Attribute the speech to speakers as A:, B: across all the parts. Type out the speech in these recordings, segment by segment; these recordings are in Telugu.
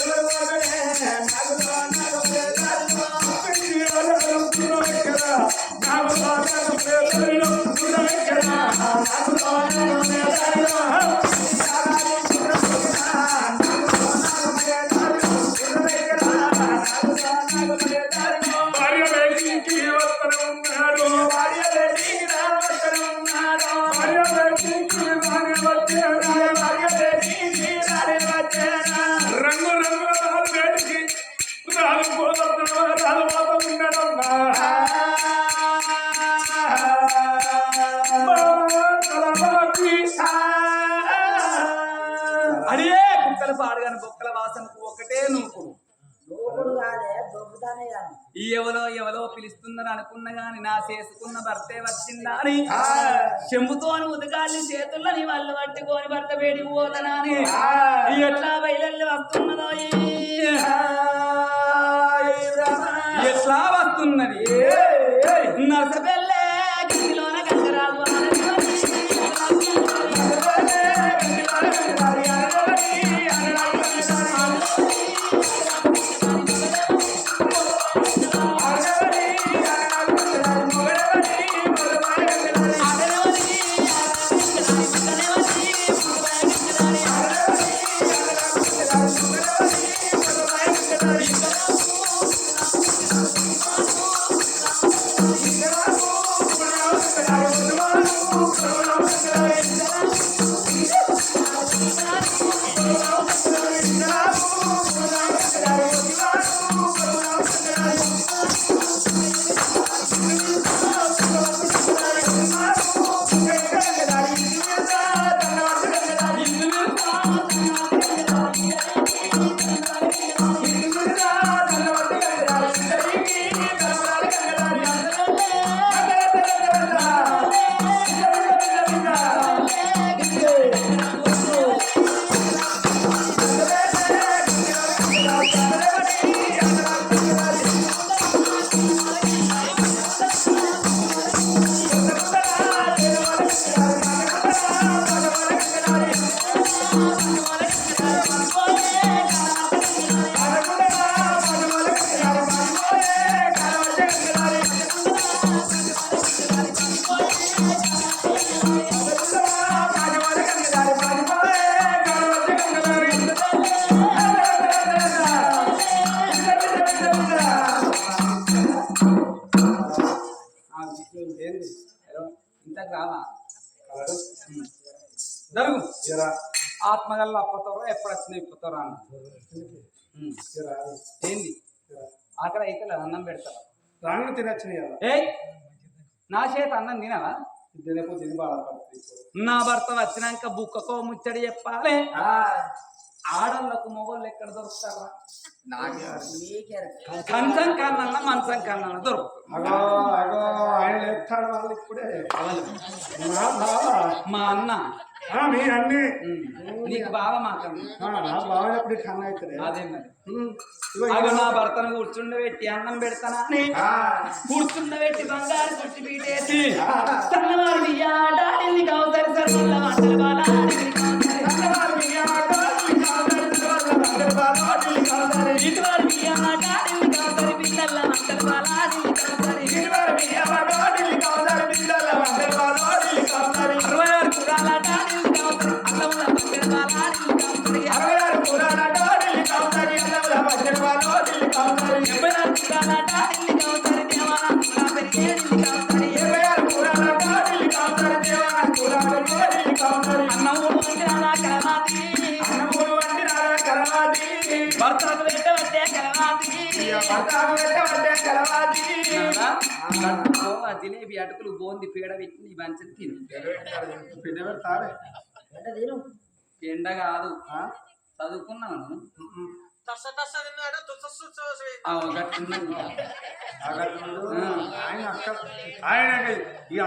A: ఎవరు పాడుగాని బొక్కల వాసనకు ఒకటే నూకుడు ఈ ఎవలో ఎవలో పిలుస్తుందని అనుకున్న గాని నా చేసుకున్న భర్తే వచ్చిందా అని. చెంబుతోని ఉదగాలి చేతుల్లని వాళ్ళు పట్టుకొని భర్త వేడికి పోతనా అని. ఎట్లా బయలు వస్తున్నదో ఎట్లా వస్తున్నది? నరసపెల్లే ఇంతకు రావా జరుగు ఆత్మగల్ల అప్పతారో ఎప్పుడు వచ్చినా ఇప్పుతారో అన్న. ఏంది? ఆకలి అయితే అన్నం పెడతారా
B: రాంగ్ తినచ్చు
A: ఏయ్! నా చేత అన్నం తినవా? నా భర్త వచ్చినాక బుక్కకో ముచ్చడి చెప్పాలి. ఆడళ్ళకు మొగోళ్ళు ఎక్కడ దొరుకుతారా కంచం కన్నా మంచం కన్నా దొరుకుతుంది.
B: అగో అగో ఆయన లేపుతాడు వాళ్ళు ఇప్పుడే. నా బావ
A: మా అన్న.
B: ఆ, మీ అన్ని.
A: ఉమ్. నీకు అదే మరి.
B: ఉమ్. ఇగో
A: అవి నా భర్తను కూర్చుండబెట్టి అన్నం పెడతానా అని
B: ఆ,
A: కూర్చుండబెట్టి బంగారు కుట్టి పీటేసి సన్నవారి సర్వల్ల బాలా
B: సన్నవారి తర్వాత అందరి బాధ, ఈ కాదరి.
A: ఇటువారి బియ్యాట నీకు అవసరం పిల్లల వంటలు బాలా
B: ఇదివరకు బియ్యాట, ఈ కాదరి బిడ్డల అందరి బాధ, ఈ కాదరి.
A: అరవై ఆరు కురాలాట నీకు అవసరం అల్లముల పక్కన బాలా
B: అరవై ఆరు కూరలాట, ఈ కాదరి, అల్లముల పచ్చడి బాధ, ఈ కాదరి.
A: డెబ్బై ఆరు కురాలాట నీకు జిలేబీ అటుకులు బోంది పీడ పెట్టి నీ మంచిది తిను
B: పిండి పెడతారే.
A: కాదు? చదువుకున్నాను
B: ఈ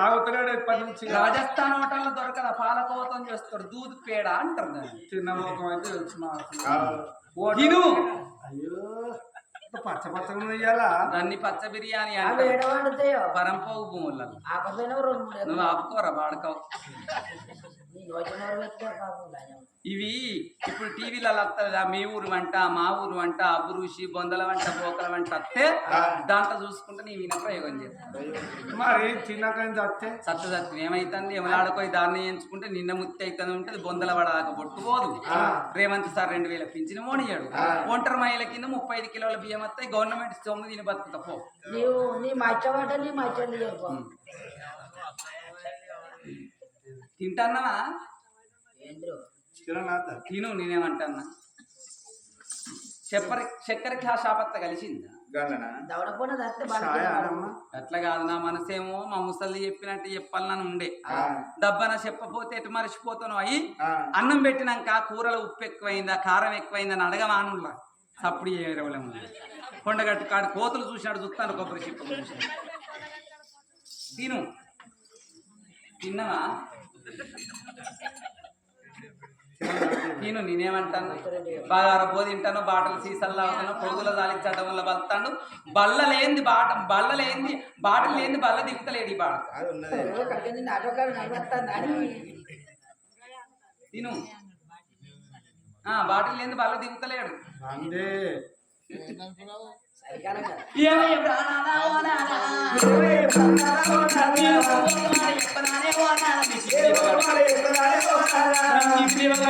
B: ఇప్పటి నుంచి
A: రాజస్థాన్ హోటల్లో దొరకదా పాలకోవతం చేస్తారు దూద్ పేడ అంటారు
B: చిన్న ముఖం అయితే.
A: తిను
B: అయ్యో పచ్చ పచ్చగా ఇయ్యాలా?
A: దాన్ని పచ్చ బిర్యానీ
C: వండుతాయో?
A: పరంపోగు
C: మూడు
A: నువ్వు ఆపుకోరా వాడుకో. ఇవి ఇప్పుడు టీవీలలో వస్తుందా మీ ఊరు వంట మా ఊరు వంట అబురుషి బొందల వంట బోకల వంట వస్తే దాంట్లో చూసుకుంటే నీ విన ప్రయోగం చేస్తాను
B: మరి చిన్నకని చస్తే?
A: సత్త సత్యం ఏమైతుంది? ఎవలాడుకోయి దాన్ని ఎంచుకుంటే నిన్న ముత్తి అవుతుంది ఉంటుంది బొందల పడదాకా పొట్టుకోదు రేవంత్ సార్ రెండు వేల పింఛన్ మోనియాడు ఒంటరి మహిళ కింద ముప్పై ఐదు కిలోల బియ్యం వస్తాయి గవర్నమెంట్ తొమ్మిది తిని బతుకుతా పో. తింటాన్నావా?
C: ఏంద్రు?
A: తిను నేనేమంటాన్నా? చక్కెర చక్కెర కలిసిందా?
C: దత్తే
B: ఛాయ ఆడమ్మా
A: అట్లా కాదు నా మనసేమో మా ముసలి చెప్పినట్టు చెప్పాలని ఉండే. దబ్బన చెప్పపోతే ఎటు మర్చిపోతాను అయ్యి
B: ఆ.
A: అన్నం పెట్టినాక కూరలో ఉప్పు ఎక్కువైందా కారం ఎక్కువైందని అడగమానులా సప్పుడు ఏరవలేము కొండగట్టు కాడు కోతులు చూసినాడు చూస్తాను కొబ్బరి చిప్ప తిను. తిన్నవా? నేను నేనేమంటాను? బాగా రబ్బో తింటాను బాటలు సీసాలు తాగుతాను పొడుగుల దాలించడం వల్ల బతాడు బల్ల లేనిది బాట బల్ల లేనిది బాటలు లేనిది బల్ల దిగుతలేడు ఈ బాట. తిను. ఆ బాటలు లేనిది బల్ల దిగుతలేడు. ఏమయ్య ప్రాణాలా ఓ నానా? ఏమయ్య ప్రాణాలా ఓ నానా? చెప్పనానే ఓ నానా?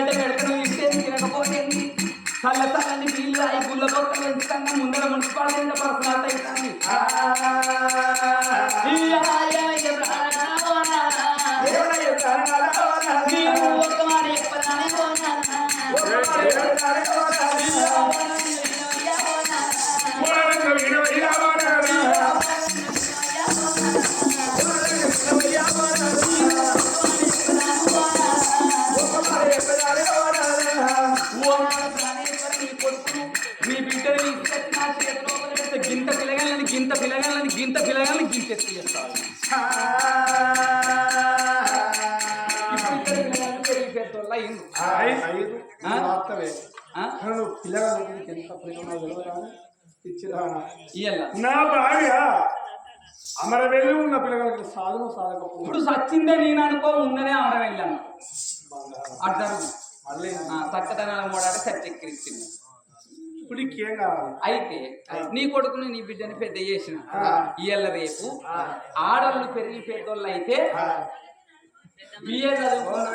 A: నీ పెడతాను ఇస్తే తినకపోతే తల్ల తల్లని పిల్ల నీళ్ళు అయి గుల్ల బొక్కలు ఎందుకన్నా ముందర మున్సిపాలిటీ పర్సనల్ అవుతాను
B: ఎంత ప్రేమ
A: ఇయ్యాల.
B: నా భార్య అమరవెల్లి ఉన్న పిల్లగాళ్ళకి సాధన సాధకపో
A: ఇప్పుడు సచ్చిందే నేను అనుకో ఉన్నదే అమర వెళ్ళాను. అటు జరుగు
B: మళ్ళీ
A: చక్కదనాల మూడాట
B: ఇప్పుడు కావాలి?
A: అయితే నీ కొడుకుని నీ బిడ్డని పెద్ద చేసిన. ఇయ్యాల రేపు? ఆడళ్ళు పెరిగి పెద్దోళ్ళు అయితే బిఏ చదువుకున్న.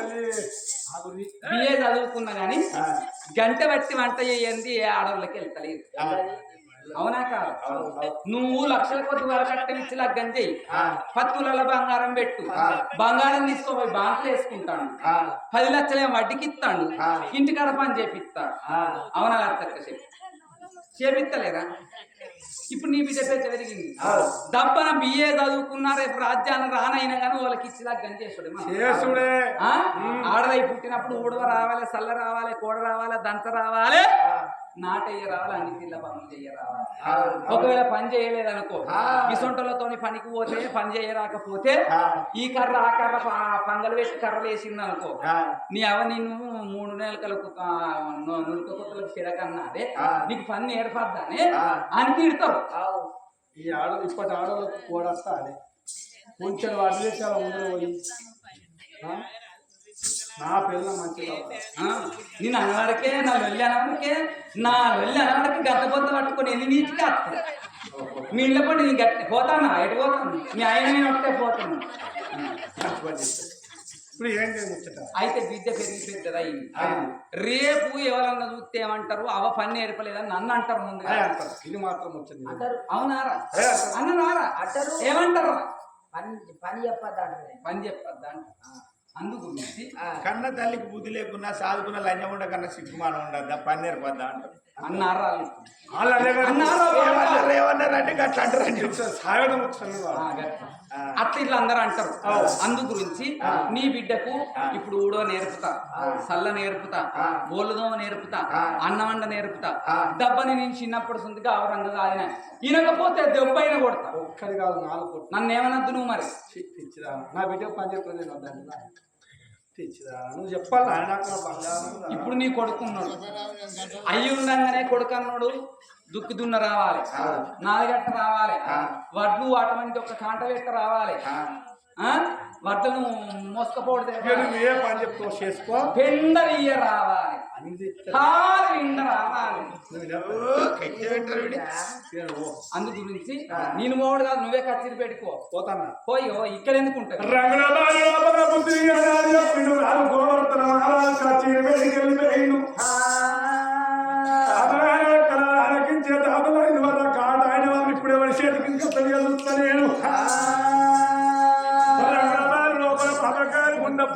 A: బిఏ చదువుకున్నా గానీ
B: ఆ.
A: గంట బట్టి వంట చేయండి ఏ ఆడవాళ్ళకి వెళ్తలేదు. అవునా కాదు. నువ్వు లక్షల కొద్ది వరకట్టం ఇచ్చి లగ్గం చెయ్యి
B: ఆ.
A: పత్తులలో బంగారం పెట్టు. బంగారం తీసుకోపోయి బ్యాంకులో వేసుకుంటాడు. పది లక్షలేం వడ్డీకి ఇస్తాడు. ఇంటికాడ పని చేపిస్తాడు. అవునా లచ్చక్క చెప్పి చేపిస్తలేరా ఇప్పుడు నీ బిడ్డ పెద్ద పెరిగింది. దబ్బన బిఏ చదువుకున్నా రేపు రాజ్యాన్ని రానైనా కానీ వాళ్ళకి ఇచ్చి లగ్గం చేసుడే మనం.
B: చేసుడే
A: ఆ? ఆడదై పుట్టినప్పుడు ఊడవ రావాలి సల్ల రావాలి కూడ రావాలి దంత రావాలి నాటయ్య రావాలి అన్ని పిల్ల పనులు చెయ్య రావాలి
B: ఆ.
A: ఒకవేళ పని చేయలేదనుకో
B: ఆ.
A: ఇసొంటలతోని పనికి పోతే పని చేయరాకపోతే. ఈ కర్ర ఆ కర్ర పంగలు వేసి కర్రలు వేసింది అనుకో. నీ అవ నిన్ను మూడు నెలలకు నులుక కొత్తలకు చిరకన్నాదే
B: ఆ.
A: నీకు పని
B: ఆ.
A: అని తిడతావు
B: ఈ ఆడ ఇప్పటి ఆడవాళ్ళకు కూడా కొంచెం పోయి ఆ? నా పిల్ల మంచిగా
A: ఆ, నేను అనవరకే నా వెళ్ళి అనవరకే నా వెళ్ళి అనవరకే గద్ద పొద్దు పట్టుకొని ఎన్ని నీటికి వస్తాను మీ ఇళ్ళ పడి నేను గట్టి పోతాను? ఎటు పోతాను? మీ ఆయన నేను ఒకటే పోతాను.
B: ఇప్పుడు ఏం
A: అయితే బిడ్డ పెరిగి పెద్దదయ్యింది
B: ఆ.
A: రేపు ఎవరన్నా చూస్తే ఏమంటారు? అవ పని నేర్పలేదని నన్ను అంటారు ముందుగా.
B: అంటారు. ఇది మాత్రం వచ్చింది.
C: అంటారు.
A: అవునారా?
B: అదే అంటారు.
A: అన్ననారా?
C: అంటారు.
A: ఏమంటారు?
C: పని పని చెప్పద్దంటారు
A: పని చెప్పద్దా అంట అందు గురించి
D: కన్న తల్లికి బుద్ధి లేకున్నా సాదుకున్న లంచం ఉండ కన్నా సిగ్గుమానం ఉండద్దా? పన్నీరు పద్దా? అంటారు
A: అన్నారా వాళ్ళు?
B: సాగడం.
A: గట్ల.
D: ఆ.
A: అట్లా ఇట్లా అందరూ అంటారు. అందు గురించి నీ బిడ్డకు ఇప్పుడు ఊడో నేర్పుతా సల్ల నేర్పుతా బోలుదోమ నేర్పుతా అన్నమండ నేర్పుతా దెబ్బని నేను చిన్నప్పుడు సొంతగా అవరంగా కాదిన ఇనకపోతే దెబ్బైన కొడతా.
B: ఒక్కడి కాదు నాలుగు
A: నన్ను ఏమనద్దు నువ్వు మరి?
B: తెచ్చిరా. నా బిడ్డకు పని చెప్పలేదు తెచ్చిరా. నువ్వు చెప్పాలి.
A: ఇప్పుడు నీ కొడుకున్నాడు అయ్యి ఉండంగానే కొడుకు అన్నాడు. దుక్కు దున్న రావాలి నాలుగట్ట రావాలి వడ్లు అటువంటి ఒక కాంట లెక్క రావాలి? వడ్లను
B: నువ్వు ఏ పని చెప్తావు చేసుకో
A: పెందరియ్య రావాలి అందు గురించి నేను మోడు కాదు నువ్వే కచ్చిరి పెట్టుకో
B: పోతాన్నా
A: పోయి ఓ ఇక్కడ ఎందుకు ఉంటుంది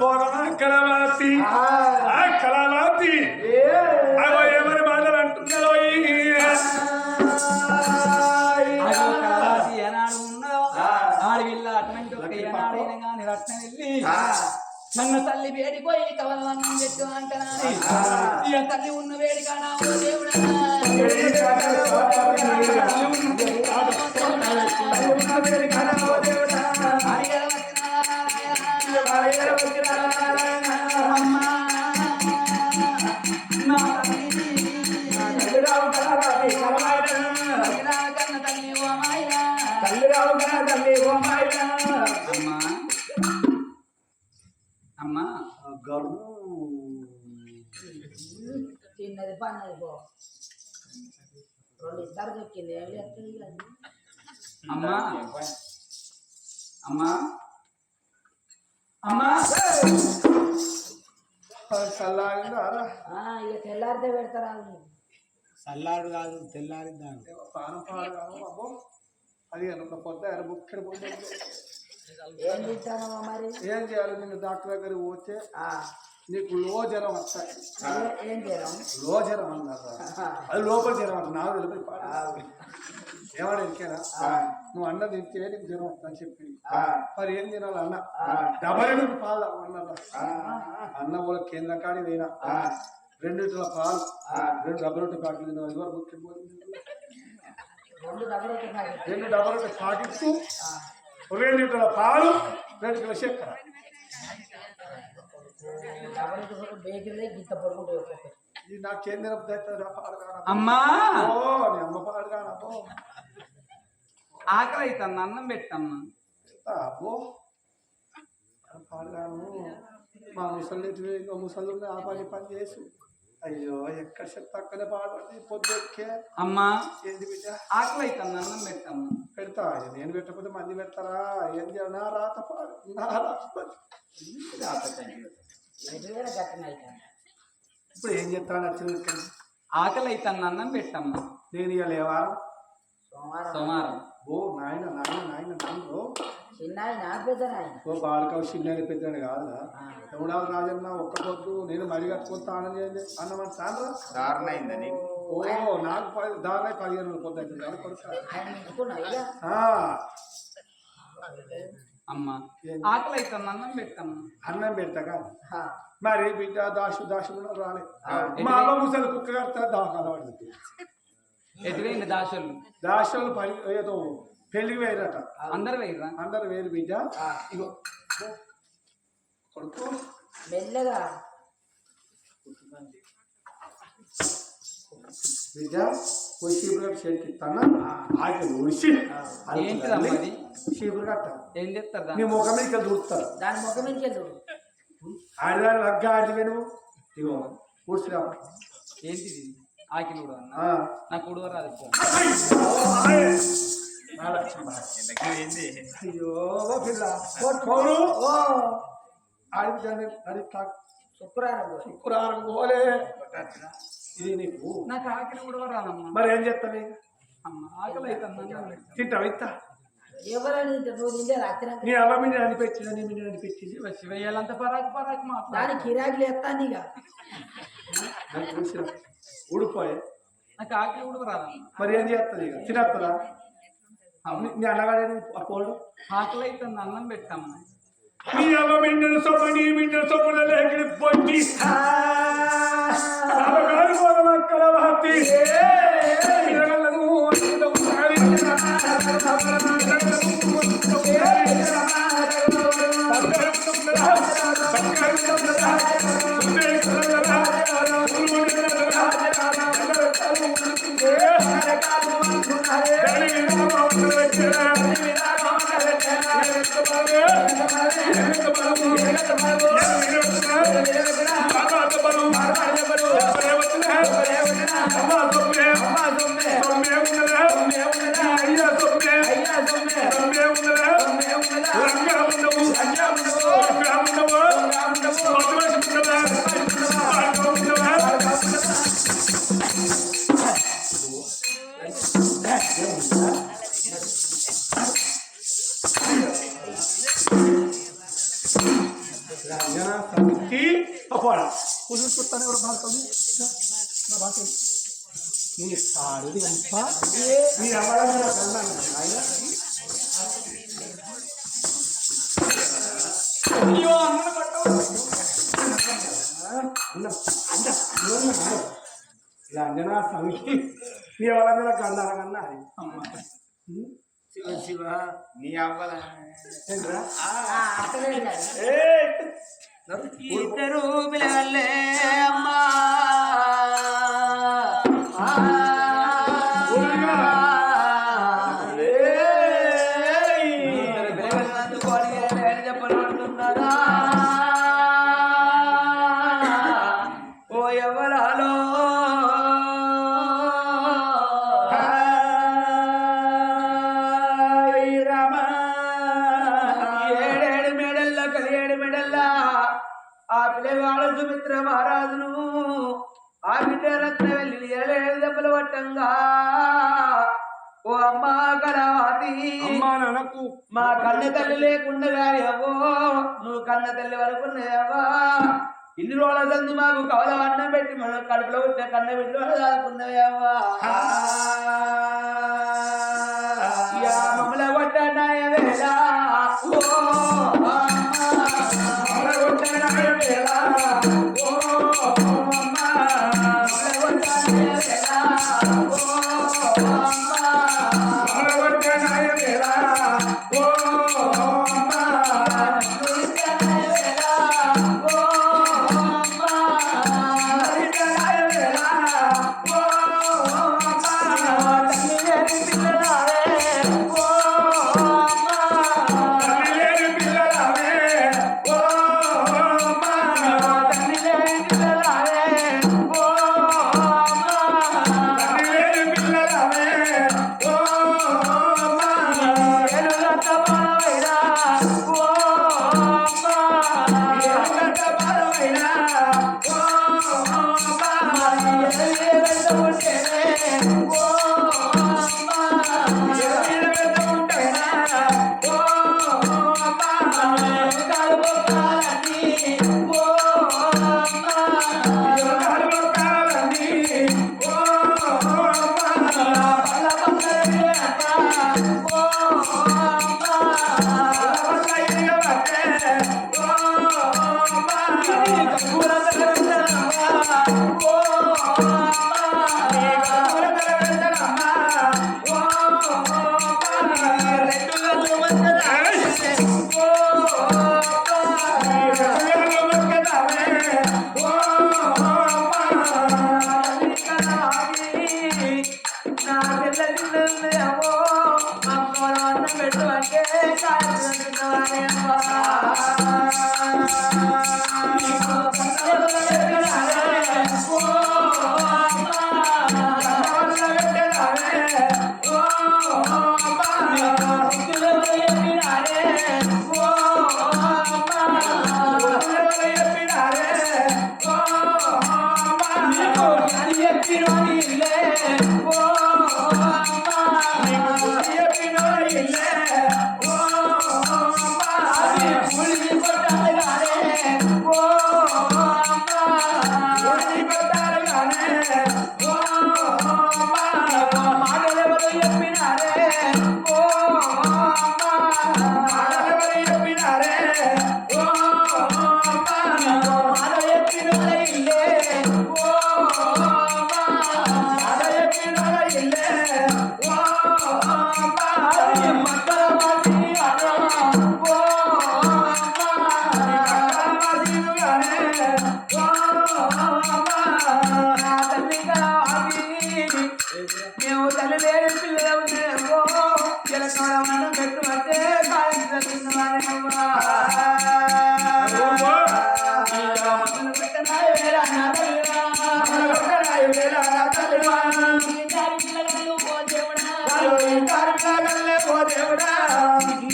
B: పోరమా కలవాతి ఆ కలవాతి. అగో ఎవరి మాటలు అంటున్నారో
A: నన్ను తల్లి వేడిపోయి కవలవన్నం పెట్టు అంటనాని ఇక తల్లి ఉన్న వేడి కానా ఓ దేవుడా?
C: తిన్నది పన్నది పో. రెండు ఇద్దరు దొక్కింది ఏం ఇక?
A: అమ్మా. అమ్మా. అమ్మా.
C: ఇక తెల్లారితే పెడతారా.
E: చల్లారు కాదు
B: పానం అబ్బో అది ఒక పొద్దు ఎర బుక్కడి పొద్దు
C: ఏం తింటానో మరి?
B: ఏం చేయాలి? నేను డాక్టర్ దగ్గరికి పోతే
C: ఆ,
B: నీకు లో జ్వరం వస్తాయి లో జ్వరం అన్నారు. అది లోపల జ్వరం అంట. నాకు తెలిపి ఏమన్నా ఇంకేనా? నువ్వు అన్న తింటే నీకు జ్వరం వస్తుందని చెప్పి మరి ఏం తినాలి అన్న? డబల్ ఎందుకు పాలు అన్న అన్న కూడా కేంద్ర కాడి పోయినా. రెండు ఇట్ల పాలు. రెండు డబ్బు రొట్టె ప్యాకెట్లు తిన్నా ఎవరు బుక్
C: రెండు
B: డబ్బు రొట్టె ప్యాకెట్స్ రెండు లీటర్ల పాలు రెండు కిలో చక్కెర.
C: బేకరీ పడుకుంటే
B: నాకు కానా
A: అమ్మా! ఆకలి అవుతుంది అన్నం పెట్టమ్మా
B: అబ్బో పాడు కాను. మా ముసలి ముసలి ఆ పని పని చేసు. అయ్యో ఎక్కడ చెత్త అక్కడే పాడుపడి పొద్దు ఎక్కే.
A: అమ్మా!
B: ఏంది బిడ్డ?
A: ఆకలి అవుతుంది అన్నం పెట్టమ్మా
B: పెడతా నేను పెట్టకపోతే మంది పెడతారా? ఏం చేయాలి నా రాత పాడు నా రాత ఇప్పుడు ఏం చెప్తాను వచ్చిన
A: ఆకలి అవుతుంది అన్నం పెట్టమ్మా.
B: నేను ఇక లేవా
C: సోమవారం.
B: ఓ నాయన నాయన నాయన నాయన ఓ. బాలకావు చిన్న పెద్దని కాదురా. ఎవడాలు రాజన్న ఒక్క పొద్దు నేను మరి కట్టుకొని ఆనందం చేయండి అన్నమాట. సాంద్రా
D: దారుణ అయిందా నీకు
B: ఓ నాకు పది దాదాపు పదిహేను పొద్దు అవుతుంది
A: అమ్మా? ఆకలి అవుతుంది అన్నం పెట్టమ్మా
B: అన్నం పెడతాగా
C: ఆ,
B: మరి బిడ్డ దాసు దాసు కూడా రాలే. మా అమ్మ ముసలి కుక్క కడతా దాకా పడుతుంది.
A: ఎటువైంది దాసులు?
B: దాసులు పని ఏదో పెళ్ళికి వేయరట
A: అందరు వేయరా
B: అందరు వేరు బిడ్డ. ఇగో. కొడుకు.
C: మెల్లగా.
B: ఉడిసి కట్ట
A: ఏం చెప్తారు
B: నీ
A: దాన్ని?
B: ముఖం మీద దూరుతారు
C: దాని ముఖం మీద వెళ్ళు
B: ఆడదాని లగ్గ ఆడితే నువ్వు? ఇగో ఊడ్చిరా
A: ఏంటిది ఆకిలి కూడా అన్న. నాకు ఉడవ రాదు
B: అయ్యో పిల్ల కొట్టుకోరు
C: ఓ.
B: ఆడి అది
C: శుక్రవారం.
B: శుక్రవారం పోలే. ఇది నీకు?
A: నాకు ఆకలి ఉడవ రాదమ్మా.
B: మరి ఏం చెప్తావి
A: అమ్మ ఆకలి అవుతుంది.
B: తింటావు? ఇస్తా నీ అవ్వ మీద అనిపించింది? నీ మీద అనిపించింది?
A: శివ శివయ్యాలంత పరాకు పరాకు
C: దాని
A: మాట్లాడు
C: కిరాకులు ఎత్తాను ఇక.
B: ఊడిపోయే.
A: నాకు ఆకలి రాదమ్మా.
B: మరి ఏం చేస్తుంది ఇక? తినస్తుందా నీ అన్నగాడే ఆ పోడు
A: ఆకలి అవుతుంది అన్నం పెట్టమ్మా.
B: నీ అవ్వ మిండిన సొమ్ము నీ మిండిన సొమ్ముల లేకిడి పొట్టి అమ్మగారు పోగలక్కల వాతి పిల్లగలను ఆ సాడిది ఎంత నీ అవ్వడం కన్నాను ఆయన అయ్యో అన్న అన్న అన్న ఇలా అంజనా సమితి నీ ఎవరైనా కన్నారా కన్నా
D: శివ శివ నీ అవ్వల
B: ఏంట్రా
C: అర్థలేదు కానీ
B: ఏ
F: ఇద్దరు పిల్లలే అమ్మా రత్న వెళ్ళి ఏడేడు దెబ్బలు పట్టంగా ఓ అమ్మా కలవాతి
B: అమ్మా నాన్నకు
F: మా కన్న తల్లి లేకుండా అవ్వో నువ్వు కన్న తల్లి వరకున్నావా ఇన్ని రోజుల సందు మాకు కవల అన్నం పెట్టి మన కడుపులో ఉంటే కన్న బిడ్డ దాదుకున్నావా యా మమ్మల కొట్టనాయ ఓ కొట్టనాయ Feuer,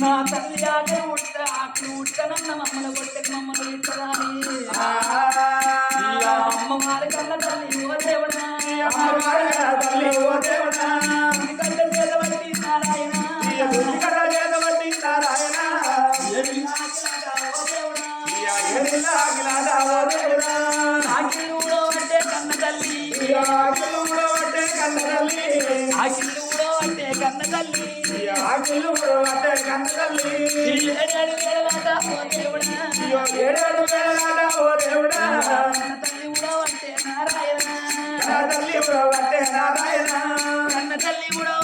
F: నా
A: తల్లి ఆకలి ఉట్ట ఆకలి ఉట్టనన్న మమ్మల్ని కొట్టని మమ్మల్ని ఇట్టరాని అమ్మ కన్న తల్లి ఓ దేవుడా
D: తల్లి
A: కూడా నారాయణ
D: కన్న తల్లి
A: కూడా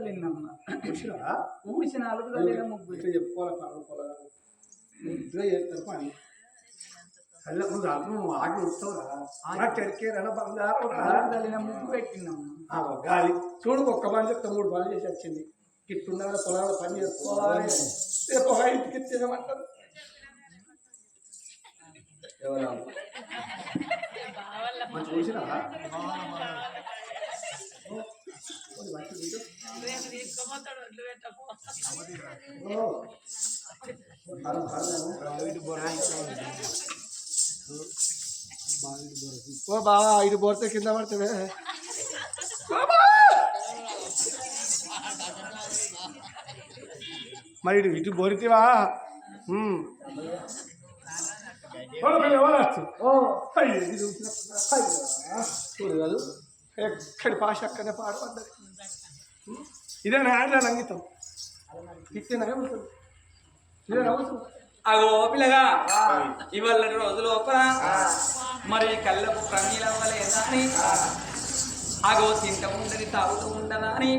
A: తల్లిందమ్మ అలుగు తల్లిన ముగ్గురు
B: ఇట్లా చెప్పుకోవాలి చేస్తారు పని. నువ్వు ఆగి వస్తావురా బంగారం
A: తల్లిన ముగ్గు పెట్టిందమ్మ.
B: గాలి. చూడు ఒక్క పని చెప్తా మూడు పనులు చేసి వచ్చింది. గిట్టున్న పొలాల పని చేసుకోవాలి రేపు ఇంటికి తినమంటారు. ఎవరు మంచి చూసినా ఓ బావా ఇటు పోతే కింద పడుతుంది మరి ఇటు ఇటు బోరితివా ఎక్కడి భాష అక్కడనే పాడపడ్డది ఇదే నాయన అంగితం ఇచ్చిన ఇదే నవ్వుతుంది
A: అగో పిల్లగా ఇవాళ రోజు లోపల మరి కళ్ళకు ప్రమీలవ్వలేదా అని అగో తింట ఉండని తాగుతూ ఉండదా అని